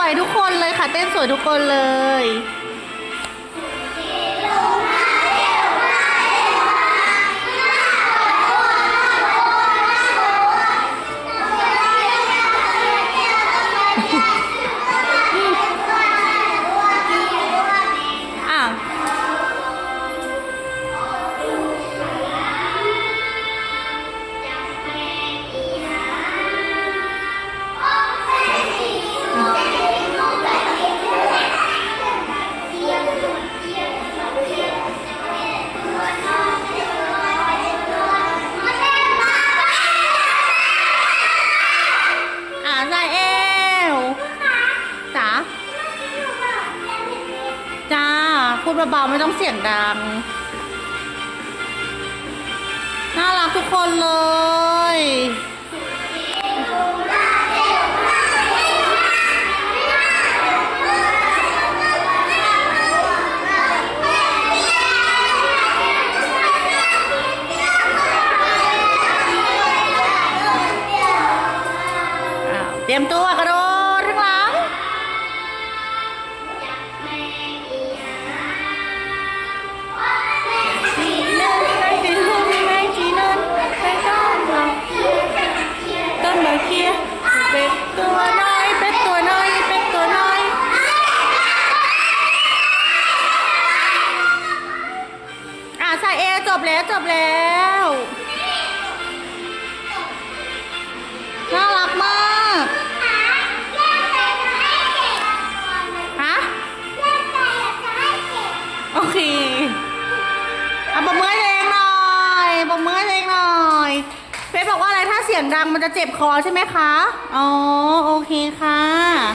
วยทุกคนเลยค่ะ เต้นสวยทุกคนเลย พูดเบาๆไม่ต้องเสียงดัง น่ารักทุกคนเลยเตรียมตัวกระโด จบแล้วจบแล้ว น่ารักมากฮะโอเคเอาปมมือให้ตัวเองหน่อยปมมือให้ตัวเองหน่อยเฟซบอกว่าอะไรถ้าเสียงดังมันจะเจ็บคอใช่ไหมคะ อ๋อ โอเคค่ะ